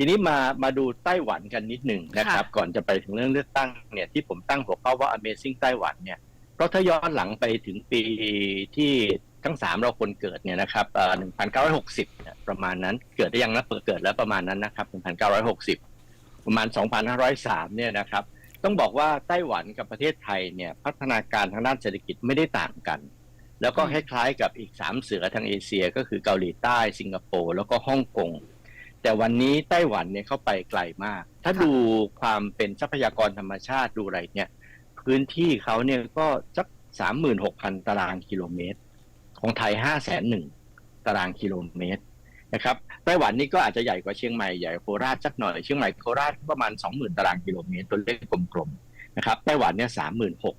ทีนี้มามาดูไต้หวันกันนิดหนึ่งนะครับ ก่อนจะไปถึงเรื่องเลือกตั้งเนี่ยที่ผมตั้งหัวข้อว่า Amazing ไต้หวันเนี่ยเพราะถ้าย้อนหลังไปถึงปีที่ทั้งสามเราคนเกิดเนี่ยนะครับเอ่อ1960เนี่ยประมาณนั้นเกิดได้ยังนะเปิดเกิดแล้วประมาณนั้นนะครับ1960ประมาณ2503เนี่ยนะครับ ต้องบอกว่าไต้หวันกับประเทศไทยเนี่ยพัฒนาการทางด้านเศรษฐกิจไม่ได้ต่างกัน แล้วก็คล้ายๆกับอีกสามเสือทางเอเชีย ก็คือเกาหลีใต้สิงคโปร์แล้วก็ฮ่องกง แต่วันนี้ไต้หวันเนี่ยเข้าไปไกลมาก ถ้าดูความเป็นทรัพยากรธรรมชาติดูอะไรเนี่ย พื้นที่เขาเนี่ยก็สักสามหมื่นหกพันตารางกิโลเมตร ของไทยห้าแสนหนึ่งตารางกิโลเมตรนะครับไต้หวันนี่ก็อาจจะใหญ่กว่าเชียงใหม่ใหญ่โคราชสักหน่อยเชียงใหม่โคราชประมาณสองหมื่นตารางกิโลเมตรตัวเลขกลมๆนะครับไต้หวันเนี่ยสามหมื่นหก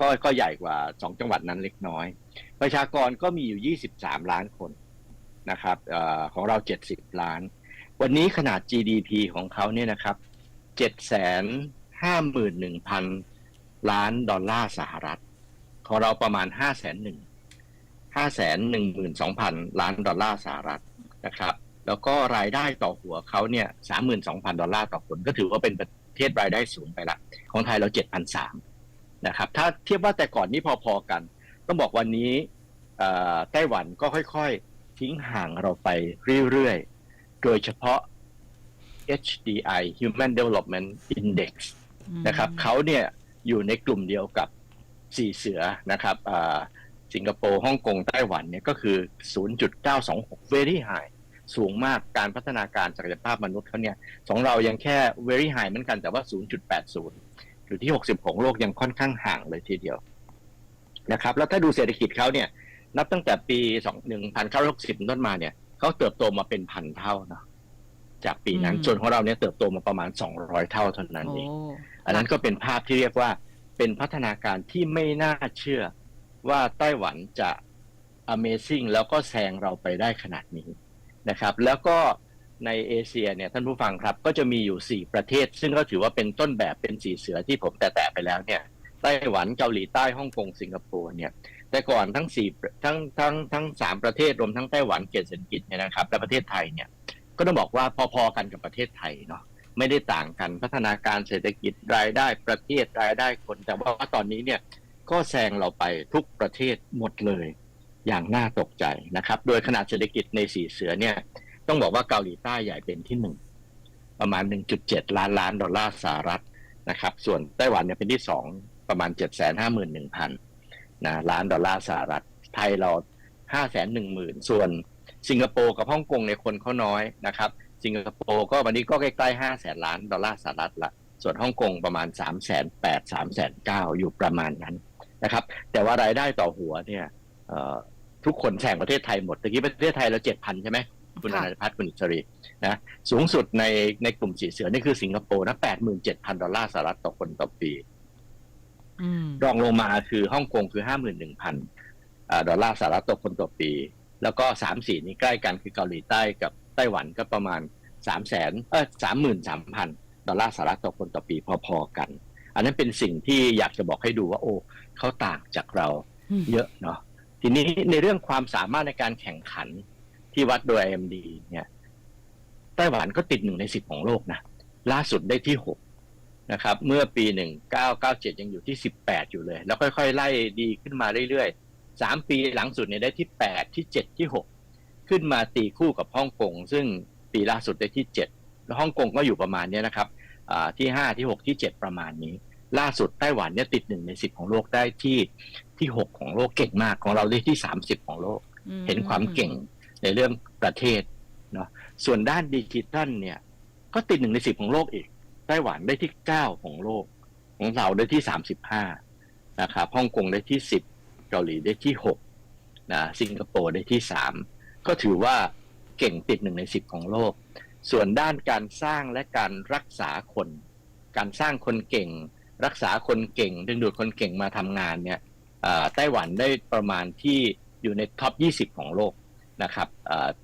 ก็ก็ใหญ่กว่าสองจังหวัดนั้นเล็กน้อย ประชากรก็มีอยู่ยี่สิบสามล้านคนนะครับอของเราเจ็ดสิบล้าน วันนี้ขนาด GDP ของเขาเนี่ยนะครับเจ็ดแสนห้าหมื่นหนึ่งพันล้านดอลลาร์สหรัฐ ของเราประมาณห้าแสนหนึ่งห้าแสนหนึ่งหมื่นสองพันล้านดอลลาร์สหรัฐนะครับ แล้วก็รายได้ต่อหัวเขาเนี่ยสามหมื่นสองพันดอลลาร์ต่อคนก็ถือว่าเป็นประเทศรายได้สูงไปละ ของไทยเราเจ็ดพันสามนะครับ ถ้าเทียบว่าแต่ก่อนนี้พอๆกัน ต้องบอกวันนี้ไต้หวันก็ค่อยๆ ทิ้งห่างเราไปเรื่อยๆ โดยเฉพาะ HDI Human Development Index นะครับเขาเนี่ยอยู่ในกลุ่มเดียวกับสี่เสือนะครับอ่าสิงคโปร์ฮ่องกงไต้หวันเนี่ยก็คือ 0.926 very high สูงมากการพัฒนาการศักยภาพมนุษย์เขาเนี่ยของเรายังแค่ very high เหมือนกันแต่ว่า 0.80 อยู่ที่ 60 ของโลกยังค่อนข้างห่างเลยทีเดียวนะครับแล้วถ้าดูเศรษฐกิจเขาเนี่ยนับตั้งแต่ปี1960 ต้นมาเนี่ย เขาเติบโตมาเป็นพันเท่าเนาะจากปีนั้นอืมส่วนของเราเนี่ยเติบโตมาประมาณ200เท่าเท่านั้นโอ้เองอันนั้นก็เป็นภาพที่เรียกว่าเป็นพัฒนาการที่ไม่น่าเชื่อว่าไต้หวันจะ Amazing แล้วก็แซงเราไปได้ขนาดนี้นะครับ แล้วก็ในเอเชียเนี่ยท่านผู้ฟังครับ ก็จะมีอยู่ 4 ประเทศ ซึ่งก็ถือว่าเป็นต้นแบบเป็นสีเสือที่ผมแตะๆไปแล้วเนี่ยไต้หวันเกาหลีใต้ฮ่องกงสิงคโปร์เนี่ย แต่ก่อนทั้งสี่ทั้งทั้งทั้งสามประเทศรวมทั้งไต้หวันเกียรติเศรษฐกิจเนี่ยนะครับ และประเทศไทยเนี่ยก็ต้องบอกว่าพอๆกันกับประเทศไทยเนาะไม่ได้ต่างกันพัฒนาการเศรษฐกิจรายได้ประเทศรายได้คน แต่ว่าตอนนี้เนี่ยก็แซงเราไปทุกประเทศหมดเลย อย่างน่าตกใจนะครับ โดยขนาดเศรษฐกิจในสี่เสือเนี่ย ต้องบอกว่าเกาหลีใต้ใหญ่เป็นที่หนึ่งประมาณ 1.7 ล้านล้านดอลลาร์สหรัฐนะครับ ส่วนไต้หวันเนี่ยเป็นที่สองประมาณ 751,000 นะล้านดอลลาร์สหรัฐไทยเราห้าแสนหนึ่งหมื่นส่วนสิงคโปร์กับฮ่องกงในยคนเขาน้อยนะครับสิงคโปร์ก็วันนี้ก็ใกล้ๆห้าแสนล้านดอลลาร์สหรัฐละส่วนฮ่องกงประมาณสามแสนแปดสามแสนเก้าอยู่ประมาณนั้นนะครับ แต่ว่ารายได้ต่อหัวเนี่ยเอ่อทุกคนแซงประเทศไทยหมดตะกี้ประเทศไทยเราเจ็ดพันใช่ไหมคุณอค่ะนันทพัฒน์คุณอิสรีนะสูงสุดในในกลุ่มสีเสือนี่คือสิงคโปร์นะแปดหมื่นเจ็ดพันดอลลาร์สหรัฐต่อคนต่อปีอืม รองลงมาคือฮ่องกงคือห้าหมื่นหนึ่งพันดอลลาร์สหรัฐต่อคนต่อปี แล้วก็สามสี่นี้ใกล้กันคือเกาหลีใต้กับไต้หวันก็ประมาณสามแสนเออสามหมื่นสามพันดอลลาร์สหรัฐต่อคนต่อปีพอๆกัน อันนั้นเป็นสิ่งที่อยากจะบอกให้ดูว่า โอ้เขาต่างจากเราอืมเยอะเนาะทีนี้ในเรื่องความสามารถในการแข่งขันที่วัดโดย IMD เนี่ยไต้หวันก็ติดหนึ่งในสิบของโลกนะล่าสุดได้ที่หก นะครับ เมื่อปีหนึ่งเก้าเก้าเจ็ดยังอยู่ที่สิบแปดอยู่เลย แล้วค่อยๆ ไล่ดีขึ้นมาเรื่อยๆสามปีหลังสุดเนี่ยได้ที่แปดที่เจ็ดที่หกขึ้นมาตีคู่กับฮ่องกง ซึ่งปีล่าสุดได้ที่เจ็ดแล้วฮ่องกงก็อยู่ประมาณเนี้ยนะครับอ่าที่ห้าที่หกที่เจ็ดประมาณนี้ ล่าสุดไต้หวันเนี่ยติดหนึ่งในสิบของโลกได้ที่ที่หกของโลกเก่งมากของเราได้ที่สามสิบของโลกอืมเห็นความเก่งในเรื่องประเทศเนาะส่วนด้านดิจิทัลเนี่ย ก็ติดหนึ่งในสิบของโลกอีก ไต้หวันได้ที่เก้าของโลก ของเราได้ที่สามสิบห้านะครับฮ่องกงได้ที่สิบเกาหลีได้ที่หกนะสิงคโปร์ได้ที่สามก็ถือว่าเก่งติดหนึ่งในสิบของโลก ส่วนด้านการสร้างและการรักษาคน การสร้างคนเก่ง รักษาคนเก่ง ดึงดูดคนเก่งมาทำงานเนี่ยไต้หวันได้ประมาณที่อยู่ในท็อป 20 ของโลกนะครับ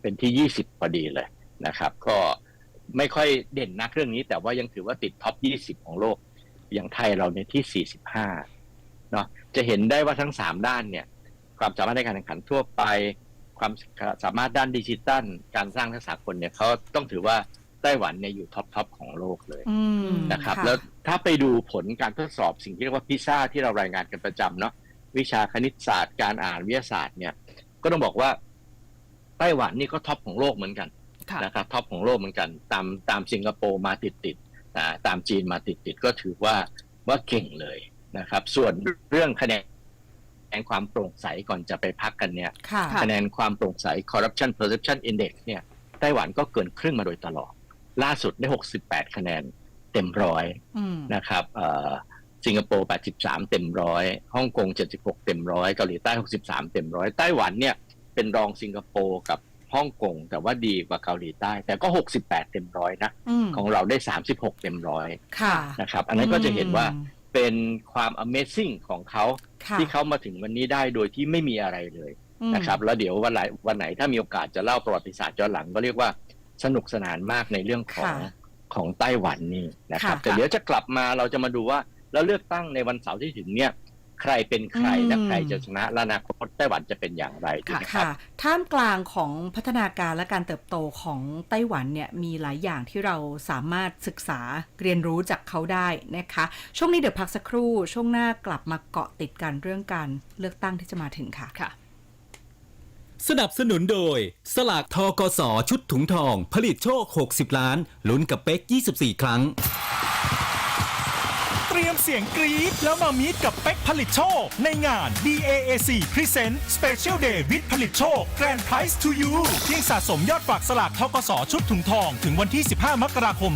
เป็นที่ 20 พอดีเลยนะครับ ก็ ไม่ค่อยเด่นนักเรื่องนี้ แต่ว่ายังถือว่าติดท็อป 20 ของโลก อย่างไทยเราในยที่ 45 เนาะจะเห็นได้ว่าทั้ง 3 ด้านเนี่ย ความสามารถในการแข่งขันทั่วไป ความสามารถด้านดิจิตัล การสร้างทักษะคนเนี่ยเขาต้องถือว่าไต้หวันเนี่ยอยู่ท็อปทอปของโลกเลยอืมนะครับะแล้วถ้าไปดูผลการทดสอบสิ่งที่เรียกว่าพิซซ่าที่เรารายงานกันประจำเนาะวิชาคณิตศาสตร์การอ่านวิทยาศาสตร์เนี่ย ก็ต้องบอกว่าไต้หวันนี่ก็ท็อปของโลกเหมือนกันค่ะ นะครับท็อปของโลกเหมือนกัน ตามตามสิงคโปร์มาติดติดๆอ่าตามจีนมาติดติดๆก็ถือว่าว่าเก่งเลยนะครับ ส่วนเรื่องคะแนนความโปร่งใสก่อนจะไปพักกันเนี่ยค่ะค่ะคะแนนความโปร่งใส corruption perception index เนี่ยไต้หวันก็เกินครึ่งมาโดยตลอด ล่าสุดได้ 68 คะแนนเต็มร้อยอืมนะครับเอ่อสิงคโปร์ 83 เต็มร้อยฮ่องกง 76 เต็มร้อยเกาหลีใต้ 63 เต็มร้อยไต้หวันเนี่ยเป็นรองสิงคโปร์กับ ฮ่องกงแต่ว่าดีกว่าเกาหลีใต้ แต่ก็ 68 เต็มร้อยนะอืมของเราได้ 36 เต็มร้อยค่ะนะครับ อันนั้นก็จะเห็นว่าอืมเป็นความ amazing ของเขาค่ะที่เขามาถึงวันนี้ได้โดยที่ไม่มีอะไรเลยอืมนะครับ แล้วเดี๋ยววันไหนวันไหนถ้ามีโอกาสจะเล่าประวัติศาสตร์ย้อนหลังก็เรียกว่าสนุกสนานมากในเรื่องของค่ะของไต้หวันนี่นะครับค่ะแต่เดี๋ยวจะกลับมาเราจะมาดูว่าแล้วเลือกตั้งในวันเสาร์ที่ถึงเนี่ย ใครเป็นใครและใครจะชนะและอนาคตไต้หวันจะเป็นอย่างไรถูกไหมครับค่ะท่ามกลางของพัฒนาการและการเติบโตของไต้หวันเนี่ยมีหลายอย่างที่เราสามารถศึกษาเรียนรู้จากเขาได้นะคะ ช่วงนี้เดี๋ยวพักสักครู่ ช่วงหน้ากลับมาเกาะติดกันเรื่องการเลือกตั้งที่จะมาถึงค่ะค่ะสนับสนุนโดย สลากทกสชุดถุงทอง ผลิตโชค 60 ล้านลุ้นกับเป๊ก 24 ครั้ง เตรียมเสียงกรี๊ดแล้วมามีดกับเป็กผลิตโชค ในงาน DAAC Present Special Day with ผลิตโชค Grand Prize to you เพียงสะสมยอดฝากสลากทกสชุดถุงทอง ถึงวันที่ 15 มกราคม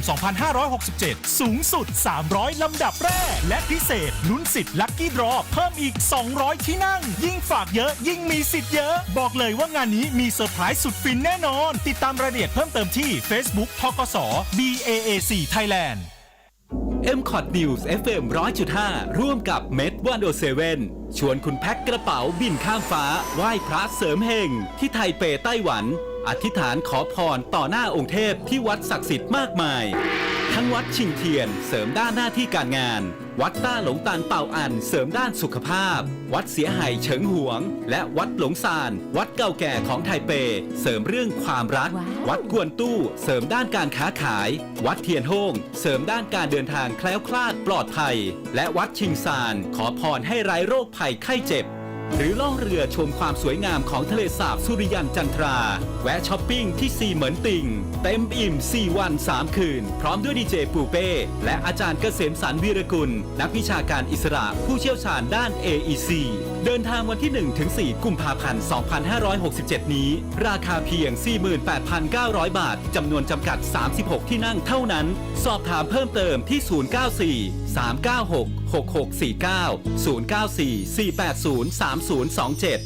2567 สูงสุด 300 ลำดับแรก และพิเศษลุ้นสิทธิ์ลัคกี้ดรอเพิ่มอีก 200 ที่นั่ง ยิ่งฝากเยอะยิ่งมีสิทธิ์เยอะ บอกเลยว่างานนี้มีเซอร์ไพรส์สุดฟินแน่นอน ติดตามรายละเอียดเพิ่มเติมที่ Facebook ทกส DAAC Thailand m c o t News FM 100.5 ร่วมกับเม็ดวันโอเซเว่นชวนคุณแพ็คกระเป๋าบินข้ามฟ้า ไหว้พระเสริมเฮงที่ไทเปไต้หวัน อธิษฐานขอพรต่อหน้าองค์เทพที่วัดศักดิ์สิทธิ์มากมาย ทั้งวัดชิงเทียน เสริมด้านหน้าที่การงาน วัดต้าหลงตาลเป่าอัน เสริมด้านสุขภาพ วัดเสียหายเฉิงหวง และวัดหลงซาน วัดเก่าแก่ของไทเป เสริมเรื่องความรักวัดกวนตู้ เสริมด้านการค้าขาย วัดเทียนโฮงเสริมด้านการเดินทางแคล้วคลาดปลอดภัย และวัดชิงซาน ขอพรให้ไร้โรคภัยไข้เจ็บ หรือล่องเรือชมความสวยงามของทะเลสาบสุริยันจันทรา แวะช้อปปิ้งที่ซีเหมือนติ่ง เต็มอิ่ม 4 วัน 3 คืน พร้อมด้วยดีเจปูเป้ และอาจารย์เกษมสันวีรกุล นักวิชาการอิสระผู้เชี่ยวชาญด้าน AEC เดินทางวันที่1ถึง4กุมภาพันธ์ 2567 นี้ ราคาเพียง 48,900 บาทจำนวนจำกัด 36 ที่นั่งเท่านั้น สอบถามเพิ่มเติมที่ 094 396 6649 094 480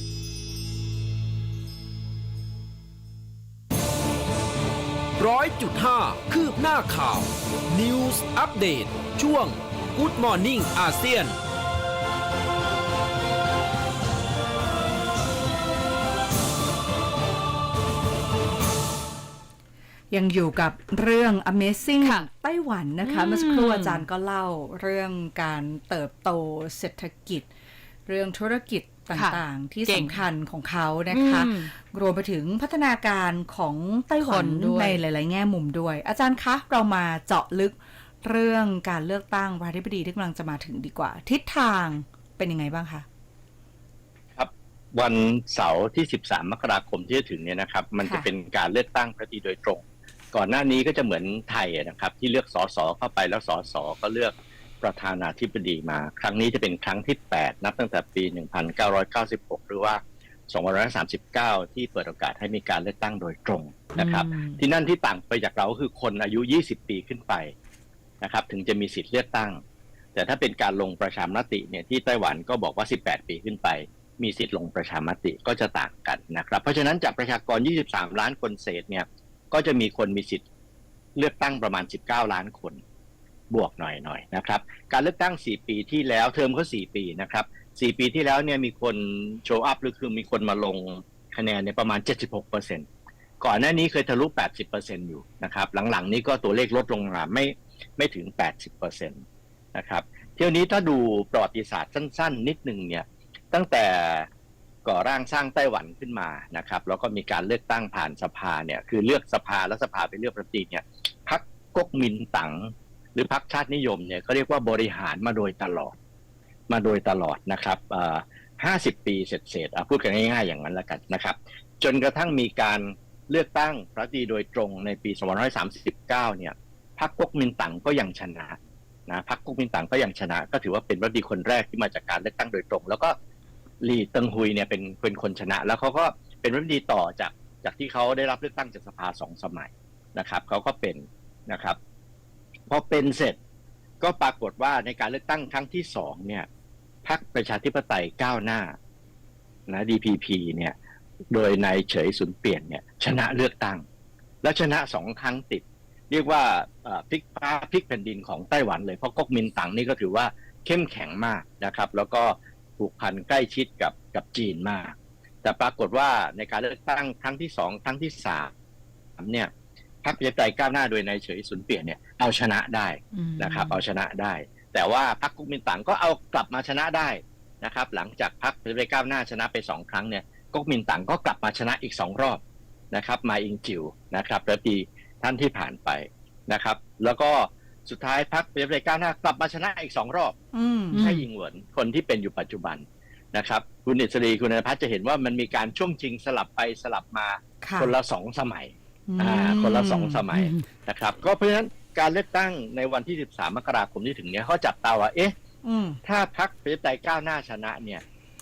3027ร้อยจุดห้าคืบหน้าข่าว News Update ช่วง Good Morning อาเซียน ยังอยู่กับเรื่อง Amazing ค่ะไต้หวันนะคะอืมเมื่อสักครู่อาจารย์ก็เล่าเรื่องการเติบโตเศรษฐกิจ เรื่องธุรกิจต่างๆ ที่เก่งสำคัญของเขานะคะอืมรวมไปถึงพัฒนาการของไต้หวันคนด้วยในหลาย ๆ แง่มุมด้วย อาจารย์คะเรามาเจาะลึกเรื่องการเลือกตั้งประธานาธิบดีที่กำลังจะมาถึงดีกว่า ทิศทางเป็นยังไงบ้างคะครับวันเสาร์ที่ 13 มกราคมที่จะถึงเนี่ยนะครับ มันค่ะจะเป็นการเลือกตั้งประธานาธิบดีโดยตรง ก่อนหน้านี้ก็จะเหมือนไทยนะครับ ที่เลือกสสเข้าไปแล้วสสก็เลือกประธานาธิบดีมา ครั้งนี้จะเป็นครั้งที่ 8 นับตั้งแต่ปี 1996 หรือว่า2539 ที่เปิดโอกาสให้มีการเลือกตั้งโดยตรงนะครับอืมที่นั่นที่ต่างไปจากเราก็คือคนอายุ 20 ปีขึ้นไปนะครับ ถึงจะมีสิทธิ์เลือกตั้ง แต่ถ้าเป็นการลงประชามติเนี่ยที่ไต้หวันก็บอกว่า 18 ปีขึ้นไป มีสิทธิ์ลงประชามติก็จะต่างกันนะครับ เพราะฉะนั้นจากประชากร 23 ล้านคนเศษเนี่ย ก็จะมีคนมีสิทธิ์เลือกตั้งประมาณ 19 ล้านคนบวกหน่อยๆนะครับ การเลือกตั้ง 4 ปีที่แล้วเทอมก็4ปีนะครับ 4 ปีที่แล้วเนี่ยมีคนโชว์อัพหรือคือมีคนมาลงคะแนนเนี่ยประมาณ 76เปอร์เซ็นก่อนหน้านี้เคยทะลุ 80เปอร์เซ็นอยู่นะครับ หลังๆ นี้ก็ตัวเลขลดลงมาไม่ไม่ถึง 80เปอร์เซ็นนะครับ เที่ยวนี้ถ้าดูประวัติศาสตร์สั้น ๆ นิดหนึ่งเนี่ยตั้งแต่ ก่อร่างสร้างไต้หวันขึ้นมานะครับแล้วก็มีการเลือกตั้งผ่านสภาเนี่ยคือเลือกสภาแล้วสภาไปเลือกประธานาธิบดีเนี่ยพรรคก๊กมินตั๋งหรือพรรคชาตินิยมเนี่ยก็เรียกว่าบริหารมาโดยตลอด มาโดยตลอดนะครับห้าสิบปีเสร็จเสร็จพูดกันง่ายๆอย่างนั้นแล้วกันนะครับ จนกระทั่งมีการเลือกตั้งรัฐมนตรีโดยตรงในปี2539เนี่ยพรรคก๊กมินตั๋งก็ยังชนะนะพรรคก๊กมินตั๋งก็ยังชนะ ก็ถือว่าเป็นรัฐมนตรีคนแรกที่มาจากการเลือกตั้งโดยตรง แล้วก็ ลีเติงฮุยเนี่ยเป็นเป็นคนชนะ แล้วเขาก็เป็นรัฐมนตรีต่อจากจากที่เขาได้รับเลือกตั้งจากสภาสองสมัยนะครับเขาก็เป็นนะครับ พอเป็นเสร็จก็ปรากฏว่าในการเลือกตั้งครั้งที่สองเนี่ยพรรคประชาธิปไตยก้าวหน้านะ DPP เนี่ย โดยนายเฉยสุนเปลี่ยนเนี่ย ชนะเลือกตั้ง และชนะสองครั้งติด เรียกว่าพลิกฟ้าพลิกแผ่นดินของไต้หวันเลยเพราะก๊กมินตั๋งนี่ก็ถือว่าเข้มแข็งมากนะครับ แล้วก็ ผูกพันใกล้ชิดกับกับจีนมาก แต่ปรากฏว่าในการเลือกตั้งครั้งที่สองครั้งที่สามเนี่ยพรรคประชาธิปไตยก้าวหน้าโดยนายเฉยสุนเปลี่ยนเนี่ยเอาชนะได้อืมนะครับ เอาชนะได้ แต่ว่าพรรคกุกมินตั๋งก็เอากลับมาชนะได้นะครับ หลังจากพรรคประชาธิปไตยก้าวหน้าชนะไปสองครั้งเนี่ยก๊กมินตั๋งก็กลับมาชนะอีกสองรอบนะครับ มาอิงจิวนะครับรัฐมนตรีท่านที่ผ่านไปนะครับ แล้วก็ สุดท้ายพรรคประชาธิปไตยก้าวหน้ากลับมาชนะอีกสองรอบอืมอืม ใช่ยิงเหวินคนที่เป็นอยู่ปัจจุบันนะครับ คุณอิสรีคุณนพัฒน์จะเห็นว่ามันมีการช่วงชิงสลับไปสลับมาค่ะคนละสองสมัย อ่าคนละสองสมัยนะครับ ก็เพราะฉะนั้นการเลือกตั้งในวันที่ 13 มกราคมที่ถึงเนี้ยเขาจับตาว่าเอ๊ะ อืม ถ้าพรรคประชาธิปไตยก้าวหน้าชนะเนี่ย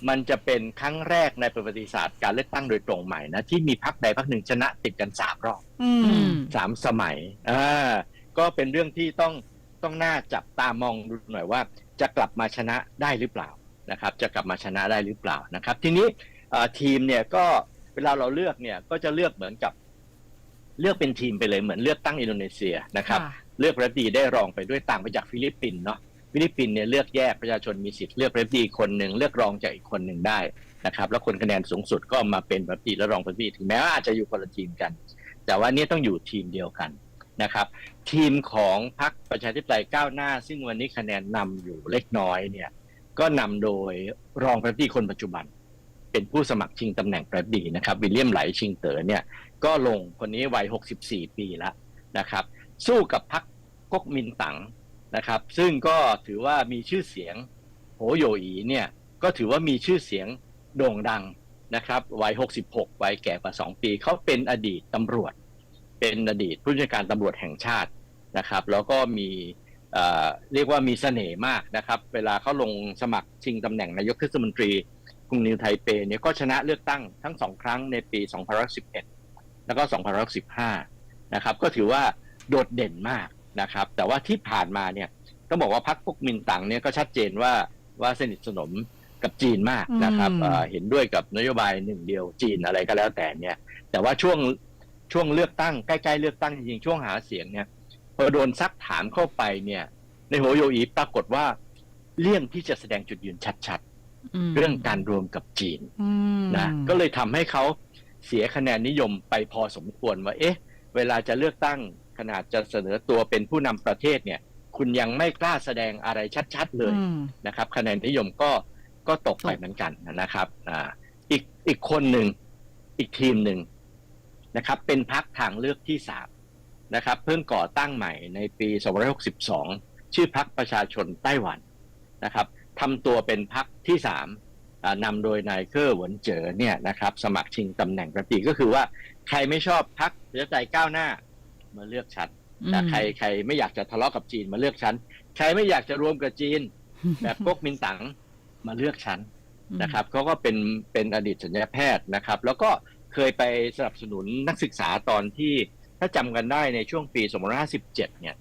มันจะเป็นครั้งแรกในประวัติศาสตร์การเลือกตั้งโดยตรงใหม่นะ ที่มีพรรคใดพรรคหนึ่งชนะติดกันสามรอบอือืมมสามสมัยอ่า ก็เป็นเรื่องที่ต้องต้องน่าจับตามองดูหน่อยว่า จะกลับมาชนะได้หรือเปล่านะครับ จะกลับมาชนะได้หรือเปล่านะครับ ทีนี้เอ่อทีมเนี่ยก็เวลาเราเลือกเนี่ยก็จะเลือกเหมือนกับ เลือกเป็นทีมไปเลยเหมือนเลือกตั้งอินโดนีเซียนะครับค่ะเลือกรัฐมนตรีได้รองไปด้วยต่างไปจากฟิลิปปินส์เนาะฟิลิปปินส์เนี่ยเลือกแยกประชาชนมีสิทธิ์เลือกรัฐมนตรีคนหนึ่งเลือกรองจากอีกคนหนึ่งได้นะครับ แล้วคนคะแนนสูงสุดก็มาเป็นรัฐมนตรีและรองรัฐมนตรีถึงแม้ว่าอาจจะอยู่คนละทีมกัน แต่ว่าเนี่ยต้องอยู่ทีมเดียวกัน นะครับ ทีมของพรรคประชาธิปไตยก้าวหน้า ซึ่งวันนี้คะแนนนำอยู่เล็กน้อยเนี่ยก็นำโดยรองประธานคนปัจจุบัน เป็นผู้สมัครชิงตำแหน่งประธานดีนะครับวิลเลียมไหลชิงเต๋อเนี่ยก็ลงคนนี้วัย 64 ปีแล้วนะครับ สู้กับพรรคก๊กมินตั๋งนะครับ ซึ่งก็ถือว่ามีชื่อเสียงโหโยอีเนี่ยก็ถือว่ามีชื่อเสียงโด่งดังนะครับวัย 66 วัยแก่กว่า 2 ปี เขาเป็นอดีตตำรวจ เป็นอดีตผู้จัดการตำรวจแห่งชาตินะครับ แล้วก็มีเอ่อเรียกว่ามีเสน่ห์มากนะครับ เวลาเขาลงสมัครชิงตำแหน่งนายกเทศมนตรีกรุงนิวไทเปเนี่ยก็ชนะเลือกตั้งทั้งสองครั้งในปี2011 แล้วก็2015นะครับ ก็ถือว่าโดดเด่นมากนะครับ แต่ว่าที่ผ่านมาเนี่ยต้องบอกว่าพรรคพวกมินตั๋งเนี่ยก็ชัดเจนว่าว่าสนิทสนมกับจีนมากนะครับอืมเอ่อเห็นด้วยกับนโยบายหนึ่งเดียวจีนอะไรก็แล้วแต่เนี่ย แต่ว่าช่วง ช่วงเลือกตั้งใกล้ๆเลือกตั้งจริงๆช่วงหาเสียงเนี่ยพอโดนซักถามเข้าไปเนี่ย ในโหโยอีปรากฏว่า เลี่ยงที่จะแสดงจุดยืนชัดๆ เรื่องการรวมกับจีนอืมนะก็เลยทำให้เขาเสียคะแนนนิยมไปพอสมควรว่า เอ๊ะ เวลาจะเลือกตั้งขนาดจะเสนอตัวเป็นผู้นำประเทศเนี่ย คุณยังไม่กล้าแสดงอะไรชัดๆเลยอืมนะครับ คะแนนนิยมก็ก็ตกไปเหมือนกันนะครับ อ่า อีกอีกคนหนึ่งอีกทีมหนึ่ง นะครับเป็นพักทางเลือกที่สามนะครับเพิ่งก่อตั้งใหม่ในปี 2562 ชื่อพักประชาชนไต้หวันนะครับทำตัวเป็นพักที่สามอ่านำโดยนายเคอร์หวนเจ๋อเนี่ยนะครับสมัครชิงตำแหน่งรัฐมนตรีก็คือว่าใครไม่ชอบพักประชาธิปไตยก้าวหน้ามาเลือกฉันแต่ใครใครไม่อยากจะทะเลาะกับจีนมาเลือกฉันใครไม่อยากจะรวมกับจีน แบบพวกมินตั๋งมาเลือกฉันนะครับเขาก็เป็นเป็นอดีตสัญญาแพทย์นะครับ แล้วก็ เคยไปสนับสนุนนักศึกษาตอนที่ถ้าจำกันได้ในช่วงปี 2557 เนี่ย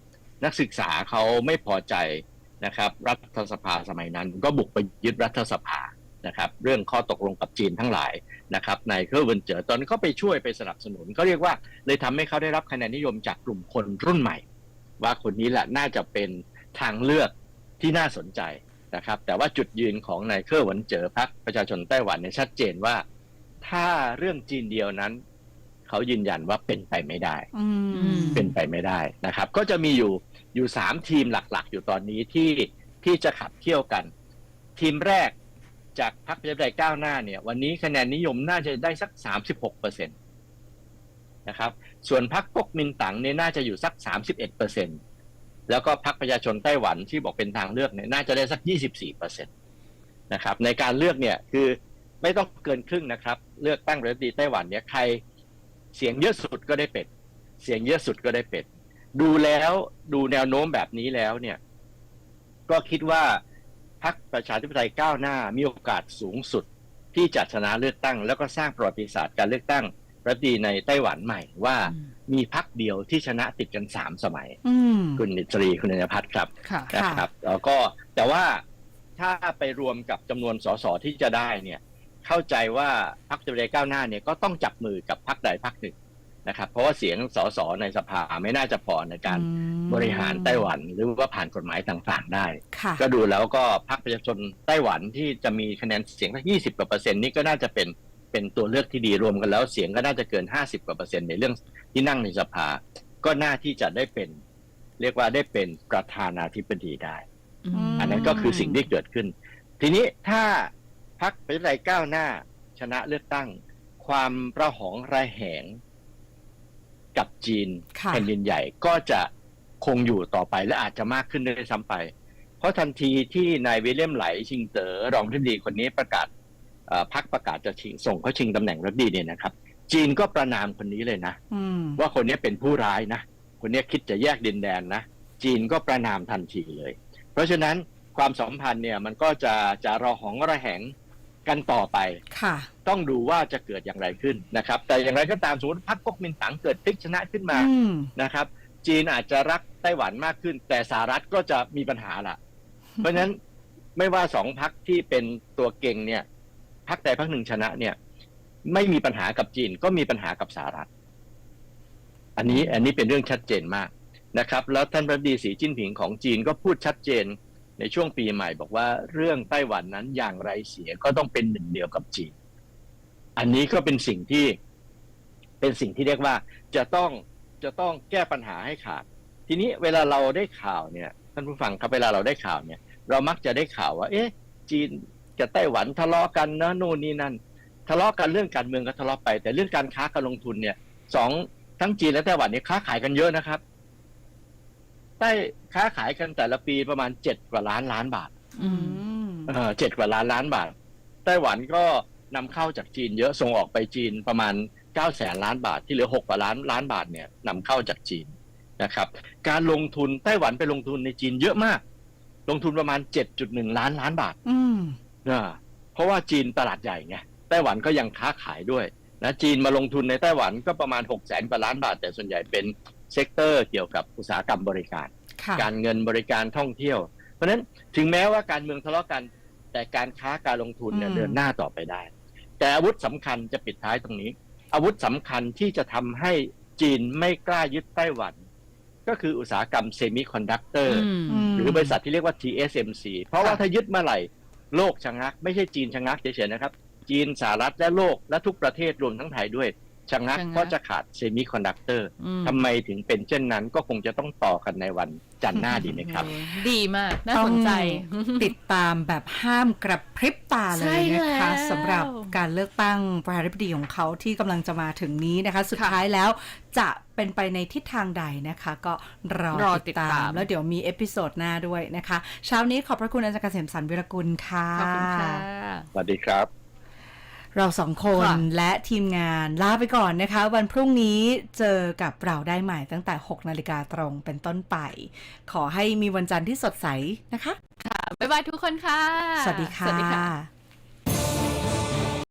นักศึกษาเขาไม่พอใจนะครับ รัฐสภาสมัยนั้นก็บุกไปยึดรัฐสภานะครับ เรื่องข้อตกลงกับจีนทั้งหลายนะครับนายเคร์เวนเจอตอนนนเขาไปช่วยไปสนับสนุนเขาเรียกว่าเลยทำให้เขาได้รับคะแนนนิยมจากกลุ่มคนรุ่นใหม่ ว่าคนนี้แหละน่าจะเป็นทางเลือกที่น่าสนใจนะครับ แต่ว่าจุดยืนของนายเคร์หวันเจอพรรคประชาชนไต้หวันเนี่ยชัดเจนว่า ถ้าเรื่องจีนเดียวนั้น เขายืนยันว่าเป็นไปไม่ได้อืมเป็นไปไม่ได้นะครับ ก็จะมีอยู่อยู่สามทีมหลัก ๆ อยู่ตอนนี้ที่ที่จะขับเคี่ยวกัน ทีมแรกจากพรรคประชาธิปไตยก้าวหน้าเนี่ย วันนี้คะแนนนิยมน่าจะได้สัก36เปอร์เซ็นตนะครับ ส่วนพรรคก๊กมินตั๋งเนี่ยน่าจะอยู่สัก31เปอร์เซ็นแล้วก็พรรคประชาชนไต้หวันที่บอกเป็นทางเลือกเนี่ยน่าจะได้สัก24เปอร์เซ็นตนะครับ ในการเลือกเนี่ยคือ ไม่ต้องเกินครึ่งนะครับ เลือกตั้งรัฐมนตรีไต้หวันเนี่ยใครเสียงเยอะสุดก็ได้เป็ด เสียงเยอะสุดก็ได้เป็ด ดูแล้วดูแนวโน้มแบบนี้แล้วเนี่ย ก็คิดว่าพรรคประชาธิปไตยก้าวหน้ามีโอกาสสูงสุดที่จะชนะเลือกตั้ง แล้วก็สร้างประวัติศาสตร์การเลือกตั้งรัฐมนตรีในไต้หวันใหม่ว่าอืมมีพรรคเดียวที่ชนะติดกันสามสมัยอืมคุณนิตรีคุณนยพัฒน์ครับค่ะค่ะนะครับแล้วก็แต่ว่าถ้าไปรวมกับจำนวนสสที่จะได้เนี่ย เข้าใจว่าพรรคประชาธิปไตยก้าวหน้าเนี่ยก็ต้องจับมือกับพรรคใดพรรคหนึ่งนะครับ เพราะว่าเสียงสสในสภาไม่น่าจะพอในการอืมบริหารไต้หวัน หรือว่าผ่านกฎหมายต่างๆได้ค่ะก็ดูแล้วก็พรรคประชาชนไต้หวันที่จะมีคะแนนเสียงสักยี่สิบกว่าเปอร์เซ็นต์นี่ก็น่าจะเป็นเป็นตัวเลือกที่ดีรวมกันแล้วเสียงก็น่าจะเกินห้าสิบกว่าเปอร์เซ็นต์ในเรื่องที่นั่งในสภา ก็น่าที่จะได้เป็น เรียกว่าได้เป็นประธานาธิบดีได้มอันนั้นก็คือสิ่งที่เกิดขึ้น ทีนี้ถ้า พรรคประชาธิปไตยก้าวหน้า ชนะเลือกตั้ง ความระหองระแหง กับจีนค่ะแผ่นดินใหญ่ก็จะคงอยู่ต่อไปและอาจจะมากขึ้นด้วยซ้ำไป เพราะทันทีที่นายวิลเลียมไหลชิงเต๋อรองที่ดีคนนี้ประกาศเอ่อพรรคประกาศจะชิงส่งเขาชิงตำแหน่งรัฐมนตรีเนี่ยนะครับ จีนก็ประนามคนนี้เลยนะอืมว่าคนนี้เป็นผู้ร้ายนะคนนี้คิดจะแยกดินแดนนะจีนก็ประนามทันทีเลย เพราะฉะนั้นความสัมพันธ์เนี่ยมันก็จะจะรอหองระแหง กันต่อไป ค่ะ ต้องดูว่าจะเกิดอย่างไรขึ้นนะครับ แต่อย่างไรก็ตามสมมติพรรคก๊กมินตั๋งเกิดพลิกชนะขึ้นมาอืมนะครับ จีนอาจจะรักไต้หวันมากขึ้น แต่สหรัฐก็จะมีปัญหาละเพราะฉะนั้นไม่ว่าสองพรรคที่เป็นตัวเก่งเนี่ยพรรคใดพรรคหนึ่งชนะเนี่ย ไม่มีปัญหากับจีนก็มีปัญหากับสหรัฐ อันนี้อันนี้เป็นเรื่องชัดเจนมากนะครับ แล้วท่านประธานาธิบดีสีจิ้นผิงของจีนก็พูดชัดเจน ในช่วงปีใหม่บอกว่าเรื่องไต้หวันนั้นอย่างไรเสียก็ต้องเป็นหนึ่งเดียวกับจีน อันนี้ก็เป็นสิ่งที่เป็นสิ่งที่เรียกว่าจะต้องจะต้องแก้ปัญหาให้ขาด ทีนี้เวลาเราได้ข่าวเนี่ยท่านผู้ฟังครับเวลาเราได้ข่าวเนี่ย เรามักจะได้ข่าวว่า เอ๊ะ จีนกับไต้หวันทะเลาะกันนะโน่นนี่นั่น ทะเลาะกันเรื่องการเมืองก็ทะเลาะไป แต่เรื่องการค้าการลงทุนเนี่ยสองทั้งจีนและไต้หวันเนี่ยค้าขายกันเยอะนะครับ ใต้ค้าขายกันแต่ละปีประมาณเจ็ดกว่าล้านล้านบาทอืมเออเจ็ดกว่าล้านล้านบาท ไต้หวันก็นำเข้าจากจีนเยอะส่งออกไปจีนประมาณเก้าแสนล้านบาทที่เหลือหกกว่าล้านล้านบาทเนี่ยนำเข้าจากจีนนะครับ การลงทุนไต้หวันไปลงทุนในจีนเยอะมาก ลงทุนประมาณเจ็ดจุดหนึ่งล้านล้านบาท อืมนะเพราะว่าจีนตลาดใหญ่ไงไต้หวันก็ยังค้าขายด้วยนะจีนมาลงทุนในไต้หวันก็ประมาณ6กแสนกว่าล้านบาท แต่ส่วนใหญ่เป็น เซกเตอร์เกี่ยวกับอุตสาหกรรมบริการ ค่ะการเงินบริการท่องเที่ยว เพราะฉะนั้นถึงแม้ว่าการเมืองทะเลาะกัน แต่การค้าการลงทุนเนี่ยอืม เดินหน้าต่อไปได้ แต่อาวุธสำคัญจะปิดท้ายตรงนี้ อาวุธสำคัญที่จะทำให้จีนไม่กล้ายึดไต้หวัน ก็คืออุตสาหกรรมเซมิคอนดักเตอร์อืมหรือบริษัทที่เรียกว่า TSMC เพราะว่าค่ะ ถ้ายึดเมื่อไหร่โลกชะงัก ไม่ใช่จีนชะงักเฉยๆนะครับ จีนสหรัฐและโลกและทุกประเทศรวมทั้งไทยด้วย ชะงักชะงักเพราะจะขาดเซมิคอนดักเตอร์อืมทำไมถึงเป็นเช่นนั้นก็คงจะต้องต่อกันในวันจันทร์หน้าดีไหมครับโอ้ดีมาก น่าสนใจต้องติดตามแบบห้ามกระพริบตาเลใช่ยนะคะแล้วสำหรับการเลือกตั้งประธานาธิบดีของเขาที่กำลังจะมาถึงนี้นะคะ สุดค่ะท้ายแล้วจะเป็นไปในทิศทางใดนะคะ ก็รอรอติติดดตาตามมแล้วเดี๋ยวมีเอพิโซดหน้าด้วยนะคะ เช้านี้ขอบพระคุณอาจารย์เกษมสันต์วิรกุลค่ะ ขอบคุณค่ะ สวัสดีครับ เราสองคนค่ะและทีมงานลาไปก่อนนะคะ วันพรุ่งนี้เจอกับเราได้ใหม่ตั้งแต่ 6 นาฬิกาตรงเป็นต้นไป ขอให้มีวันจันทร์ที่สดใสนะคะบ๊ายบายทุกคนค่ะ สวัสดีค่ะสวัสดีค่ะ